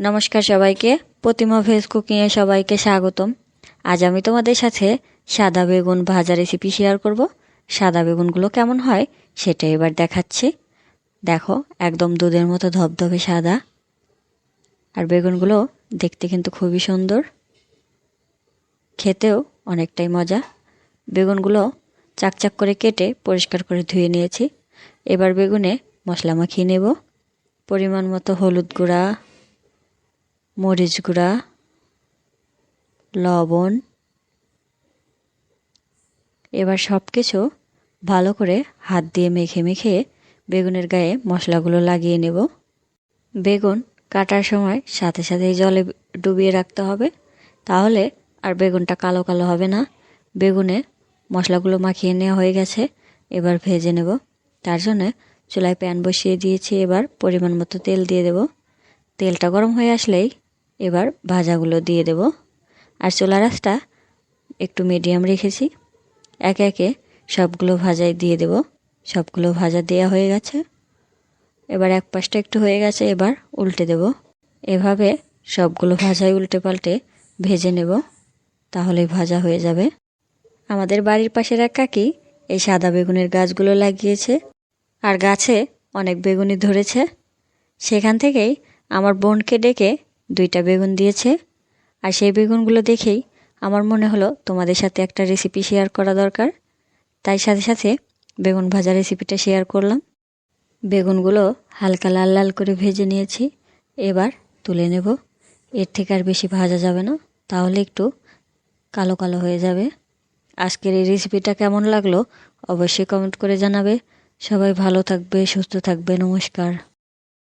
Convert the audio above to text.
নমস্কার সবাইকে। প্রতিমা ভেজ কুকিংয়ে সবাইকে স্বাগতম। আজ আমি তোমাদের সাথে সাদা বেগুন ভাজা রেসিপি শেয়ার করব। সাদা বেগুনগুলো কেমন হয় সেটা এবার দেখাচ্ছি। দেখো, একদম দুধের মতো ধবধবে সাদা। আর বেগুনগুলো দেখতে কিন্তু খুবই সুন্দর। খেতেও অনেকটাই মজা। বেগুনগুলো চাকচাক করে কেটে পরিষ্কার করে ধুয়ে নিয়েছি। এবার বেগুনে মশলা মাখিয়ে নেব। পরিমাণ মতো হলুদ গুঁড়া মরিচ গুঁড়া, লবণ, এবার সব কিছু ভালো করে হাত দিয়ে মেখে মেখে বেগুনের গায়ে মশলাগুলো লাগিয়ে নেব। বেগুন কাটার সময় সাথে সাথে জলে ডুবিয়ে রাখতে হবে, তাহলে আর বেগুনটা কালো কালো হবে না। বেগুনে মশলাগুলো মাখিয়ে নেওয়া হয়ে গেছে, এবার ভেজে নেব। তার জন্য চুলায় প্যান বসিয়ে দিয়েছি, এবার পরিমাণ মতো তেল দিয়ে দেব। তেলটা গরম হয়ে আসলেই এবার ভাজাগুলো দিয়ে দেব। আর চোলা রাসটা একটু মিডিয়াম রেখেছি। একে একে সবগুলো ভাজাই দিয়ে দেব। সবগুলো ভাজা দেওয়া হয়ে গেছে। এবার এক পাশটা একটু হয়ে গেছে, এবার উল্টে দেব। এভাবে সবগুলো ভাজাই উল্টে পাল্টে ভেজে নেব। তাহলেই ভাজা হয়ে যাবে। আমাদের বাড়ির পাশের এক কাকি এই সাদা বেগুনের গাছগুলো লাগিয়েছে। আর গাছে অনেক বেগুনি ধরেছে। সেখান থেকেই আমার বোনকে ডেকে দুইটা বেগুন দিয়েছে। আর সেই বেগুনগুলো দেখেই আমার মনে হলো তোমাদের সাথে একটা রেসিপি শেয়ার করা দরকার। তাই সাথে সাথে বেগুন ভাজা রেসিপিটা শেয়ার করলাম। বেগুনগুলো হালকা লাল লাল করে ভেজে নিয়েছি। এবার তুলে নেব। এর থেকে আর বেশি ভাজা যাবে না। তাহলে একটু কালো কালো হয়ে যাবে। আজকের এই রেসিপিটা কেমন লাগল অবশ্যই কমেন্ট করে জানাবে। সবাই ভালো থাকবে, সুস্থ থাকবে। নমস্কার।